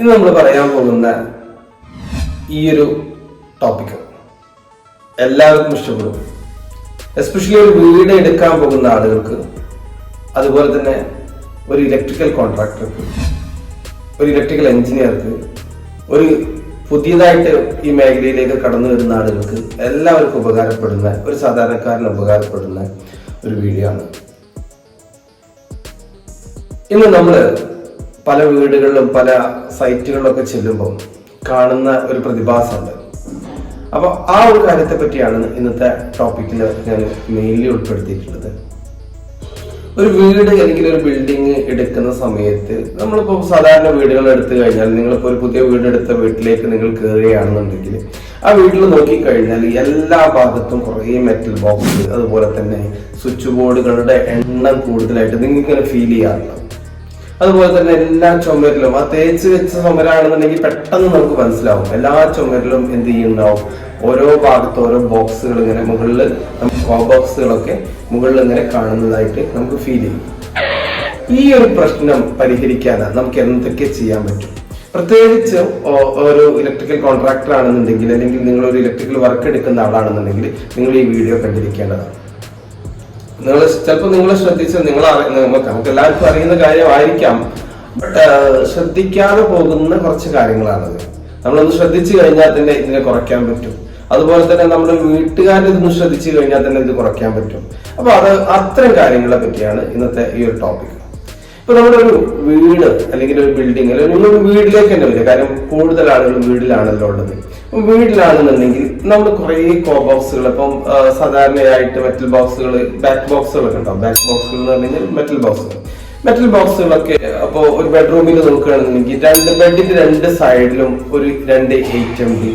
ഇന്ന് നമ്മൾ പറയാൻ പോകുന്ന ഈ ഒരു ടോപ്പിക് എല്ലാവർക്കും ഇഷ്ടപ്പെടും. എസ്പെഷ്യലി ഒരു വീട് എടുക്കാൻ പോകുന്ന ആളുകൾക്ക് അതുപോലെ തന്നെ ഒരു ഇലക്ട്രിക്കൽ കോൺട്രാക്ടർക്ക് ഒരു ഇലക്ട്രിക്കൽ എഞ്ചിനീയർക്ക് ഒരു പുതിയതായിട്ട് ഈ മേഖലയിലേക്ക് കടന്നു വരുന്ന ആളുകൾക്ക് എല്ലാവർക്കും ഉപകാരപ്പെടുന്ന ഒരു സാധാരണക്കാരന് ഉപകാരപ്പെടുന്ന ഒരു വീഡിയോ ആണ്. ഇന്ന് നമ്മൾ പല വീടുകളിലും പല സൈറ്റുകളിലൊക്കെ ചെല്ലുമ്പോൾ കാണുന്ന ഒരു പ്രതിഭാസമുണ്ട്. അപ്പോൾ ആ ഒരു കാര്യത്തെ പറ്റിയാണ് ഇന്നത്തെ ടോപ്പിക്കിൽ ഞാൻ മെയിൻലി ഉൾപ്പെടുത്തിയിട്ടുള്ളത്. ഒരു വീട് അല്ലെങ്കിൽ ഒരു ബിൽഡിംഗ് എടുക്കുന്ന സമയത്ത് നമ്മളിപ്പോൾ സാധാരണ വീടുകൾ എടുത്തു കഴിഞ്ഞാൽ നിങ്ങളിപ്പോൾ ഒരു പുതിയ വീട് എടുത്ത വീട്ടിലേക്ക് നിങ്ങൾ കയറുകയാണെന്നുണ്ടെങ്കിൽ ആ വീട്ടിൽ നോക്കിക്കഴിഞ്ഞാൽ എല്ലാ ഭാഗത്തും കുറേ മെറ്റൽ ബോക്സ് അതുപോലെ തന്നെ സ്വിച്ച് ബോർഡുകളുടെ എണ്ണം കൂടുതലായിട്ട് നിങ്ങൾക്ക് ഫീൽ ചെയ്യാറുണ്ട്. അതുപോലെ തന്നെ എല്ലാ ചുമരിലും. ആ തേച്ച് വെച്ച ചുമരാണെന്നുണ്ടെങ്കിൽ പെട്ടെന്ന് നമുക്ക് മനസ്സിലാവും. എല്ലാ ചുമരിലും എന്ത് ചെയ്യുന്നുണ്ടാവും? ഓരോ ഭാഗത്ത് ഓരോ ബോക്സുകൾ ഇങ്ങനെ മുകളിൽ ബോക്സുകളൊക്കെ മുകളിൽ ഇങ്ങനെ കാണുന്നതായിട്ട് നമുക്ക് ഫീൽ ചെയ്യും. ഈ ഒരു പ്രശ്നം പരിഹരിക്കാൻ നമുക്ക് എന്തൊക്കെ ചെയ്യാൻ പറ്റും? പ്രത്യേകിച്ച് ഒരു ഇലക്ട്രിക്കൽ കോൺട്രാക്ടർ ആണെന്നുണ്ടെങ്കിൽ അല്ലെങ്കിൽ നിങ്ങൾ ഒരു ഇലക്ട്രിക്കൽ വർക്ക് എടുക്കുന്ന ആളാണെന്നുണ്ടെങ്കിൽ നിങ്ങൾ ഈ വീഡിയോ കണ്ടിരിക്കേണ്ടതാണ്. നിങ്ങൾ ചിലപ്പോൾ നിങ്ങൾ ശ്രദ്ധിച്ച് നിങ്ങൾ നമുക്ക് എല്ലാവർക്കും അറിയുന്ന കാര്യമായിരിക്കാം. ബട്ട് ശ്രദ്ധിക്കാതെ പോകുന്ന കുറച്ച് കാര്യങ്ങളാണത്. നമ്മളൊന്ന് ശ്രദ്ധിച്ചു കഴിഞ്ഞാൽ തന്നെ ഇതിനെ കുറയ്ക്കാൻ പറ്റും. അതുപോലെ തന്നെ നമ്മുടെ വീട്ടുകാർ ഇതൊന്ന് ശ്രദ്ധിച്ചു കഴിഞ്ഞാൽ തന്നെ ഇത് കുറയ്ക്കാൻ പറ്റും. അപ്പോൾ അത് അത്തരം കാര്യങ്ങളെ പറ്റിയാണ് ഇന്നത്തെ ഈ ഒരു ടോപ്പിക് ഇപ്പൊ നമ്മുടെ ഒരു വീട് അല്ലെങ്കിൽ ഒരു ബിൽഡിംഗ് അല്ലെങ്കിൽ നമ്മൾ വീട്ടിലേക്ക് തന്നെ വരിക. കാരണം കൂടുതൽ ആളുകൾ വീട്ടിലാണല്ലോ ഉള്ളത്. വീട്ടിലാണെന്നുണ്ടെങ്കിൽ നമ്മൾ കുറേ കോ ബോക്സുകൾ ഇപ്പം സാധാരണയായിട്ട് മെറ്റൽ ബോക്സുകൾ ബാക്ക് ബോക്സുകളൊക്കെ ഉണ്ടാവും. ബാക്ക് ബോക്സുകൾ എന്ന് പറഞ്ഞാൽ മെറ്റൽ ബോക്സുകൾ മെറ്റൽ ബോക്സുകളൊക്കെ അപ്പോൾ ഒരു ബെഡ്റൂമിൽ നോക്കുകയാണെന്നുണ്ടെങ്കിൽ രണ്ട് ബെഡിന്റെ രണ്ട് സൈഡിലും ഒരു രണ്ട് എയ്റ്റ് എം ഡി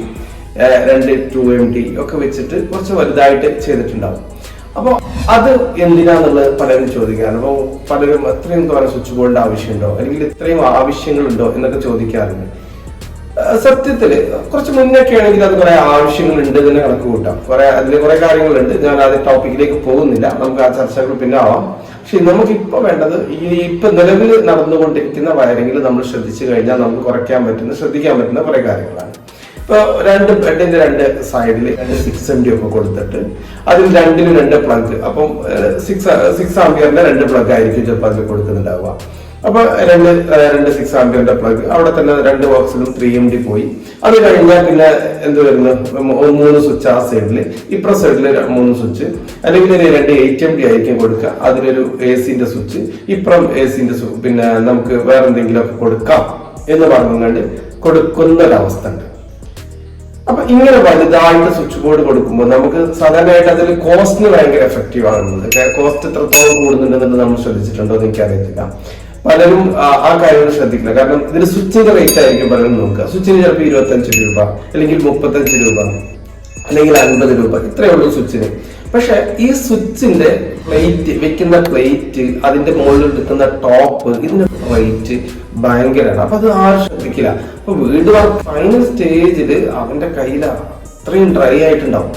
രണ്ട് ടു എം ഡി ഒക്കെ വെച്ചിട്ട് കുറച്ച് വലുതായിട്ട് ചെയ്തിട്ടുണ്ടാവും. അപ്പോൾ അത് എന്തിനാന്നുള്ളത് പലരും ചോദിക്കാറുണ്ട്. അപ്പോൾ പലരും അത്രയും തോന്നെ സ്വിച്ച് ബോർഡിന്റെ ആവശ്യമുണ്ടോ? അല്ലെങ്കിൽ ഇത്രയും ആവശ്യങ്ങളുണ്ടോ എന്നൊക്കെ ചോദിക്കാറുണ്ട്. സത്യത്തിൽ കുറച്ച് മുന്നൊക്കെ ആണെങ്കിൽ അത് കുറെ ആവശ്യങ്ങളുണ്ട് തന്നെ കണക്ക് കൂട്ടാം. കുറെ അതിൽ കുറെ കാര്യങ്ങളുണ്ട്. ഞാൻ അത് ടോപ്പിക്കിലേക്ക് പോകുന്നില്ല. നമുക്ക് ആ ചർച്ചകൾ പിന്നെ ആവാം. പക്ഷെ നമുക്ക് ഇപ്പൊ വേണ്ടത് ഈ ഇപ്പൊ നിലവിൽ നടന്നുകൊണ്ടിരിക്കുന്ന വയറിങ്ങിൽ നമ്മൾ ശ്രദ്ധിച്ചു കഴിഞ്ഞാൽ നമുക്ക് കുറയ്ക്കാൻ പറ്റുന്ന ശ്രദ്ധിക്കാൻ പറ്റുന്ന കുറെ കാര്യങ്ങളാണ്. ഇപ്പൊ രണ്ട് ബെഡിന്റെ രണ്ട് സൈഡിൽ രണ്ട് സിക്സ് എം ഡി ഒക്കെ കൊടുത്തിട്ട് അതിൽ രണ്ടിന് രണ്ട് പ്ലഗ് അപ്പം സിക്സ് സിക്സ് ആംബിയറിന്റെ രണ്ട് പ്ലഗ് ആയിരിക്കും ചിലപ്പോൾ അതിൽ കൊടുക്കുന്നുണ്ടാവുക. അപ്പൊ രണ്ട് രണ്ട് സിക്സ് ആംബിയറിന്റെ പ്ലഗ് അവിടെ തന്നെ രണ്ട് ബോക്സിലും ത്രീ എം ഡി പോയി. അത് കഴിഞ്ഞാൽ പിന്നെ എന്ത് വരുന്നു? മൂന്ന് സ്വിച്ച് ആ സൈഡിൽ ഇപ്പുറ സൈഡിൽ മൂന്ന് സ്വിച്ച് അല്ലെങ്കിൽ രണ്ട് എയ്റ്റ് എം ഡി ആയിരിക്കും കൊടുക്കുക. അതിലൊരു എ സിന്റെ സ്വിച്ച് ഇപ്പുറം എ സിന്റെ പിന്നെ നമുക്ക് വേറെ എന്തെങ്കിലും ഒക്കെ കൊടുക്കാം എന്ന് പറഞ്ഞുകൊണ്ട് കൊടുക്കുന്ന ഒരവസ്ഥ ഉണ്ട്. അപ്പൊ ഇങ്ങനെ വലുതായിട്ട് സ്വിച്ച് ബോർഡ് കൊടുക്കുമ്പോൾ നമുക്ക് സാധാരണയായിട്ട് അതിൽ കോസ്റ്റിന് ഭയങ്കര എഫക്റ്റീവ് ആകുന്നത് കോസ്റ്റ് എത്രത്തോളം കൂടുന്നുണ്ടെന്നുള്ളത് നമ്മൾ ശ്രദ്ധിച്ചിട്ടുണ്ടോ എന്ന് എനിക്കറിയത്തില്ല. പലരും ആ കാര്യങ്ങൾ ശ്രദ്ധിക്കില്ല. കാരണം ഇതിന് സ്വിച്ചിന്റെ റേറ്റ് ആയിരിക്കും പലരും നോക്കുക. സ്വിച്ചിന് ചിലപ്പോൾ ഇരുപത്തഞ്ച് രൂപ അല്ലെങ്കിൽ മുപ്പത്തഞ്ച് രൂപ അല്ലെങ്കിൽ അൻപത് രൂപ ഇത്രയേ ഉള്ളൂ സ്വിച്ചിന് പക്ഷെ ഈ സ്വിച്ചിന്റെ പ്ലേറ്റ് വെക്കുന്ന പ്ലേറ്റ് അതിന്റെ മുകളിൽ എടുക്കുന്ന ടോപ്പ് ഇതിന്റെ റേറ്റ് ഭയങ്കരമാണ് അപ്പൊ അത് ആരും ശ്രദ്ധിക്കില്ല. അപ്പൊ വീട് ഫൈനൽ സ്റ്റേജിൽ അവന്റെ കയ്യിൽ അത്രയും ഡ്രൈ ആയിട്ടുണ്ടാവും.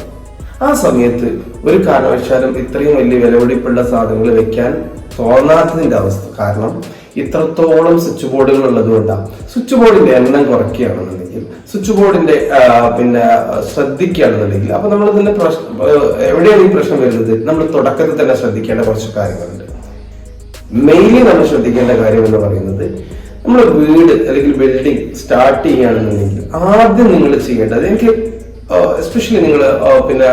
ആ സമയത്ത് ഒരു കാരണവശാലും ഇത്രയും വലിയ വിലപിടിപ്പുള്ള സാധനങ്ങൾ വെക്കാൻ തോന്നാത്തതിന്റെ അവസ്ഥ. കാരണം ഇത്രത്തോളം സ്വിച്ച് ബോർഡുകൾ ഉള്ളത് കൊണ്ടാണ് സ്വിച്ച് ബോർഡിന്റെ എണ്ണം കുറയ്ക്കുകയാണെന്നുണ്ടെങ്കിൽ സ്വിച്ച് ബോർഡിന്റെ പിന്നെ ശ്രദ്ധിക്കുകയാണെന്നുണ്ടെങ്കിൽ അപ്പൊ നമ്മൾ ഇതിന്റെ പ്രശ്നം എവിടെയാണ് ഈ പ്രശ്നം വരുന്നത്? നമ്മൾ തുടക്കത്തിൽ തന്നെ ശ്രദ്ധിക്കേണ്ട കുറച്ച് കാര്യങ്ങളുണ്ട്. മെയിൻലി നമ്മൾ ശ്രദ്ധിക്കേണ്ട കാര്യം എന്ന് പറയുന്നത് നമ്മൾ വീട് അല്ലെങ്കിൽ ബിൽഡിംഗ് സ്റ്റാർട്ട് ചെയ്യുകയാണെന്നുണ്ടെങ്കിൽ ആദ്യം നിങ്ങൾ ചെയ്യേണ്ടത് എനിക്ക് എസ്പെഷ്യലി നിങ്ങൾ പിന്നെ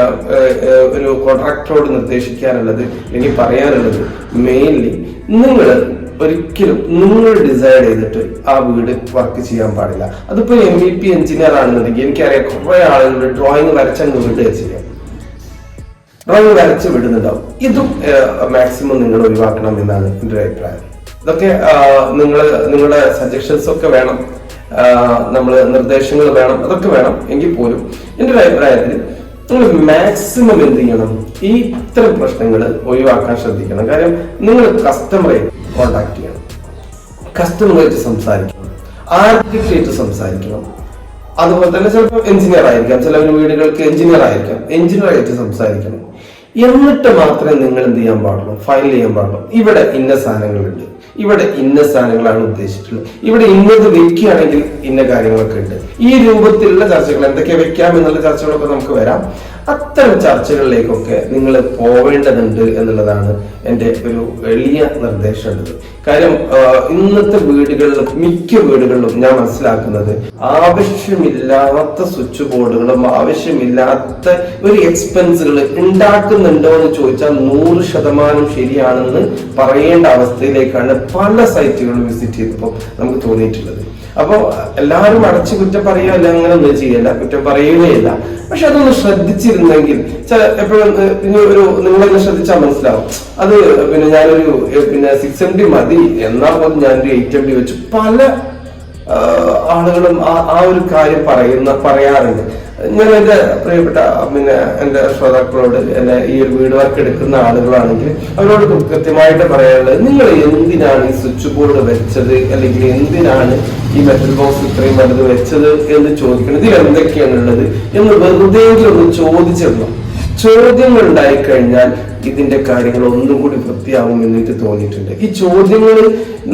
ഒരു കോൺട്രാക്ടറോട് നിർദ്ദേശിക്കാനുള്ളത് എനിക്ക് പറയാനുള്ളത് മെയിൻലി നിങ്ങൾ ഒരിക്കലും നിങ്ങൾ ഡിസൈഡ് ചെയ്തിട്ട് ആ വീട് വർക്ക് ചെയ്യാൻ പാടില്ല. അതിപ്പോ എം ഇ പി എഞ്ചിനീയർ ആണെന്നുണ്ടെങ്കിൽ എനിക്കറിയാം കുറെ ആളുകളുടെ ഡ്രോയിങ് വരച്ചങ്ങ് വീട് ചെയ്യാം. ഡ്രോയിങ് വരച്ച് വിടുന്നുണ്ടാവും. ഇതും മാക്സിമം നിങ്ങൾ ഒഴിവാക്കണം എന്നാണ് എന്റെ അഭിപ്രായം. ഇതൊക്കെ നിങ്ങൾ നിങ്ങളുടെ സജഷൻസ് ഒക്കെ വേണം. നമ്മൾ നിർദ്ദേശങ്ങൾ വേണം. അതൊക്കെ വേണം എങ്കിൽ പോലും എന്റെ ഒരു അഭിപ്രായത്തിൽ നിങ്ങൾ മാക്സിമം എന്ത് ചെയ്യണം? ഈ ഇത്തരം പ്രശ്നങ്ങൾ ഒഴിവാക്കാൻ ശ്രദ്ധിക്കണം. കാര്യം നിങ്ങൾ കസ്റ്റമറെ കോണ്ടാക്ട് ചെയ്യണം. കസ്റ്റമറായിട്ട് സംസാരിക്കണം. ആർക്കിടെക്റ്റായിട്ട് സംസാരിക്കണം. അതുപോലെ തന്നെ ചിലപ്പോൾ എഞ്ചിനീയർ ആയിരിക്കാം. ചില വീടുകൾക്ക് എഞ്ചിനീയർ ആയിരിക്കാം. എഞ്ചിനീയർ ആയിട്ട് സംസാരിക്കണം. എന്നിട്ട് മാത്രമേ നിങ്ങൾ എന്ത് ചെയ്യാൻ പാടുള്ളൂ? ഫയൽ ചെയ്യാൻ പാടുള്ളൂ. ഇവിടെ ഇന്ന സാധനങ്ങളുണ്ട്. ഇവിടെ ഇന്ന സാധനങ്ങളാണ് ഉദ്ദേശിച്ചിട്ടുള്ളത്. ഇവിടെ ഇന്നത് വെക്കുകയാണെങ്കിൽ ഇന്ന കാര്യങ്ങളൊക്കെ ഉണ്ട്. ഈ രൂപത്തിലുള്ള ചർച്ചകൾ എന്തൊക്കെ വെക്കാം എന്നുള്ള ചർച്ചകളൊക്കെ നമുക്ക് വരാം. അത്തരം ചർച്ചകളിലേക്കൊക്കെ നിങ്ങൾ പോവേണ്ടതുണ്ട് എന്നുള്ളതാണ് എന്റെ ഒരു എളിയ നിർദ്ദേശമുള്ളത്. കാര്യം ഇന്നത്തെ വീടുകളിലും മിക്ക വീടുകളിലും ഞാൻ മനസ്സിലാക്കുന്നത് ആവശ്യമില്ലാത്ത സ്വിച്ച് ബോർഡുകളും ആവശ്യമില്ലാത്ത ഒരു എക്സ്പെൻസുകൾ ഉണ്ടാക്കുന്നുണ്ടോ എന്ന് ചോദിച്ചാൽ നൂറ് ശതമാനം ശരിയാണെന്ന് പറയേണ്ട അവസ്ഥയിലേക്കാണ് പല സൈറ്റുകളും വിസിറ്റ് ചെയ്തപ്പോൾ നമുക്ക് തോന്നിയിട്ടുള്ളത്. അപ്പോൾ എല്ലാവരും അടച്ച് കുറ്റം പറയുകയല്ല അങ്ങനെ ഒന്നും ചെയ്യല്ല കുറ്റം പറയുകയില്ല പക്ഷെ അതൊന്ന് ശ്രദ്ധിച്ചിരുന്നെങ്കിൽ എപ്പോഴും പിന്നെ ഒരു നിങ്ങളൊന്ന് ശ്രദ്ധിച്ചാൽ മനസ്സിലാവും. അത് പിന്നെ ഞാനൊരു പിന്നെ സിക്സ് എം ഡി മതി എന്നാൽ പോലും ഞാനൊരു എയ്റ്റ് എം ഡി വെച്ച് പല ആളുകളും ആ ആ ഒരു കാര്യം പറയുന്ന പറയാറുണ്ട്. ഞാൻ എന്റെ പ്രിയപ്പെട്ട പിന്നെ എന്റെ ശ്രോതാക്കളോട് എന്റെ ഈ ഒരു വീട് വർക്ക് എടുക്കുന്ന ആളുകളാണെങ്കിൽ അവരോട് കൃത്യമായിട്ട് പറയാനുള്ളത് നിങ്ങൾ എന്തിനാണ് ഈ സ്വിച്ച് ബോർഡ് വെച്ചത്? അല്ലെങ്കിൽ എന്തിനാണ് ഈ മെറ്റൽ ബോക്സ് ഇത്രയും വലുത് വെച്ചത് എന്ന് ചോദിക്കണം. ഇതിൽ എന്തൊക്കെയാണ് ഉള്ളത് എന്ന് വെറുതെ ഒന്ന് ചോദിച്ചിടണം ചോദ്യങ്ങൾ ഉണ്ടായിക്കഴിഞ്ഞാൽ ഇതിന്റെ കാര്യങ്ങൾ ഒന്നും കൂടി വൃത്തിയാവും എന്ന് എനിക്ക് തോന്നിയിട്ടുണ്ട്. ഈ ചോദ്യങ്ങൾ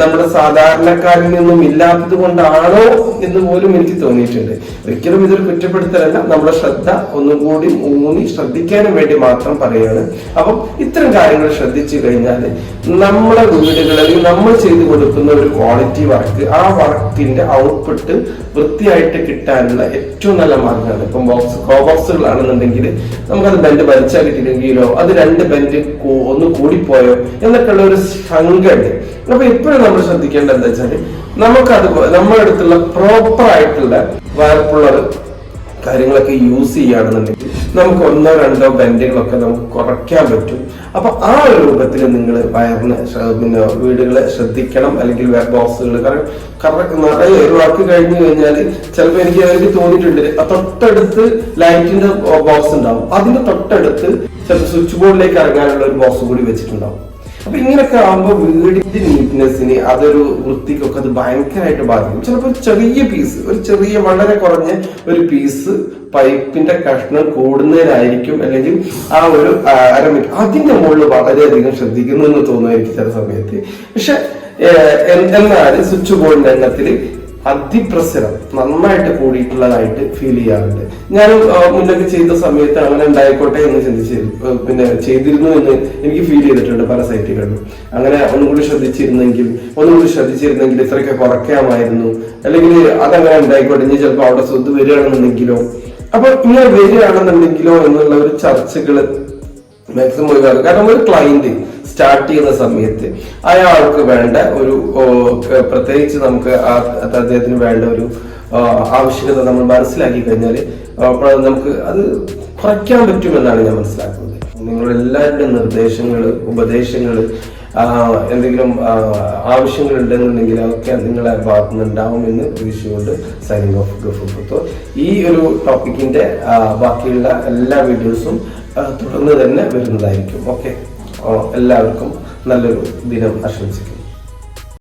നമ്മുടെ സാധാരണക്കാരിൽ നിന്നും ഇല്ലാത്തത് കൊണ്ടാണോ എന്ന് പോലും എനിക്ക് തോന്നിയിട്ടുണ്ട്. ഒരിക്കലും ഇതൊരു കുറ്റപ്പെടുത്തലല്ല. നമ്മുടെ ശ്രദ്ധ ഒന്നും കൂടി ഊന്നി ശ്രദ്ധിക്കാനും വേണ്ടി മാത്രം പറയാണ് അപ്പം ഇത്തരം കാര്യങ്ങൾ ശ്രദ്ധിച്ചു കഴിഞ്ഞാൽ നമ്മുടെ വീടുകളിൽ നമ്മൾ ചെയ്തു കൊടുക്കുന്ന ഒരു ക്വാളിറ്റി വർക്ക് ആ വർക്കിന്റെ ഔട്ട്പുട്ട് വൃത്തിയായിട്ട് കിട്ടാനുള്ള ഏറ്റവും നല്ല മാർഗമാണ്. ഇപ്പം ബോക്സ് കോ ബോക്സുകളാണെന്നുണ്ടെങ്കിൽ നമുക്കത് ബെൻഡ് വലിച്ചാൽ കിട്ടിയില്ലെങ്കിലോ അത് രണ്ട് ഒന്ന് കൂടിപ്പോയോ എന്നൊക്കെയുള്ള ഒരു ശങ്കയുണ്ട്. അപ്പൊ എപ്പോഴും നമ്മൾ ശ്രദ്ധിക്കേണ്ടത് എന്താ വെച്ചാൽ നമുക്കത് നമ്മുടെ അടുത്തുള്ള പ്രോപ്പർ ആയിട്ടുള്ള വയർപ്പുള്ള കാര്യങ്ങളൊക്കെ യൂസ് ചെയ്യുകയാണെന്നുണ്ടെങ്കിൽ നമുക്ക് ഒന്നോ രണ്ടോ ബെൻഡുകളൊക്കെ നമുക്ക് കുറയ്ക്കാൻ പറ്റും. അപ്പൊ ആ ഒരു രൂപത്തിൽ നിങ്ങൾ വയറിന് പിന്നെ വീടുകളെ ശ്രദ്ധിക്കണം. അല്ലെങ്കിൽ ബോക്സുകൾ കാരണം കറക്റ്റ് നിറയെ ഒരു വർക്ക് കഴിഞ്ഞു കഴിഞ്ഞാൽ ചിലപ്പോൾ എനിക്ക് എനിക്ക് തോന്നിയിട്ടുണ്ട്. തൊട്ടടുത്ത് ലൈറ്റിന്റെ ബോക്സ് ഉണ്ടാവും. അതിന്റെ തൊട്ടടുത്ത് ചിലപ്പോൾ സ്വിച്ച് ബോർഡിലേക്ക് ഇറങ്ങാനുള്ള ഒരു ബോക്സ് കൂടി വെച്ചിട്ടുണ്ടാവും. അപ്പൊ ഇങ്ങനെയൊക്കെ ആകുമ്പോൾ വീടിന്റെ നീറ്റ്നെസ്സിന് അതൊരു വൃത്തിക്കൊക്കെ അത് ഭയങ്കരമായിട്ട് ബാധിക്കും. ചിലപ്പോൾ ഒരു ചെറിയ പീസ് ഒരു ചെറിയ വളരെ കുറഞ്ഞ ഒരു പീസ് പൈപ്പിന്റെ കഷ്ണം കൂടുന്നതിനായിരിക്കും അല്ലെങ്കിൽ ആ ഒരു അരമിറ്റ് അതിന്റെ മുകളിൽ വളരെയധികം ശ്രദ്ധിക്കുന്നു എന്ന് തോന്നുമായിരിക്കും ചില സമയത്ത്. പക്ഷെ എന്നാൽ സ്വിച്ച് ബോർഡിന്റെ എണ്ണത്തിൽ അതിപ്രസരം നന്നായിട്ട് കൂടിയിട്ടുള്ളതായിട്ട് ഫീൽ ചെയ്യാറുണ്ട്. ഞാൻ മുന്നൊക്കെ ചെയ്ത സമയത്ത് അങ്ങനെ ഉണ്ടായിക്കോട്ടെ എന്ന് ചിന്തിച്ച് പിന്നെ ചെയ്തിരുന്നു എന്ന് എനിക്ക് ഫീൽ ചെയ്തിട്ടുണ്ട് പല സൈറ്റുകളിലും അങ്ങനെ ഒന്നുകൂടി ശ്രദ്ധിച്ചിരുന്നെങ്കിൽ ഒന്നുകൂടി ശ്രദ്ധിച്ചിരുന്നെങ്കിൽ ഇത്രയൊക്കെ കുറയ്ക്കാമായിരുന്നു. അല്ലെങ്കിൽ അതങ്ങനെ ഉണ്ടായിക്കോട്ടെ ഇനി ചിലപ്പോൾ അവിടെ സ്വത്ത് വരികയാണെന്നുണ്ടെങ്കിലോ. അപ്പൊ ഇങ്ങനെ വരികയാണെന്നുണ്ടെങ്കിലോ എന്നുള്ള ഒരു ചർച്ചകൾ മാക്സിമം ഒഴിവാക്കുക കാരണം ഒരു ക്ലയന്റ് സ്റ്റാർട്ട് ചെയ്യുന്ന സമയത്ത് അയാൾക്ക് വേണ്ട ഒരു പ്രത്യേകിച്ച് നമുക്ക് അദ്ദേഹത്തിന് വേണ്ട ഒരു ആവശ്യകത നമ്മൾ മനസ്സിലാക്കി കഴിഞ്ഞാൽ നമുക്ക് അത് കുറയ്ക്കാൻ പറ്റുമെന്നാണ് ഞാൻ മനസ്സിലാക്കുന്നത്. നിങ്ങളുടെ എല്ലാവരുടെ നിർദ്ദേശങ്ങൾ ഉപദേശങ്ങൾ എന്തെങ്കിലും ആവശ്യങ്ങൾ ഉണ്ടെന്നുണ്ടെങ്കിൽ അതൊക്കെ നിങ്ങളെ ഭാഗത്തു നിന്ന് ഉണ്ടാവുമെന്ന് പ്രതീക്ഷിച്ചുകൊണ്ട് സൈനിങ് ഓഫ് ഗഫൂർ ഈ ഒരു ടോപ്പിക്കിന്റെ ബാക്കിയുള്ള എല്ലാ വീഡിയോസും തുടർന്ന് തന്നെ വരുന്നതായിരിക്കും. ഓക്കെ എല്ലാവർക്കും നല്ലൊരു ദിനം ആശംസിക്കുന്നു.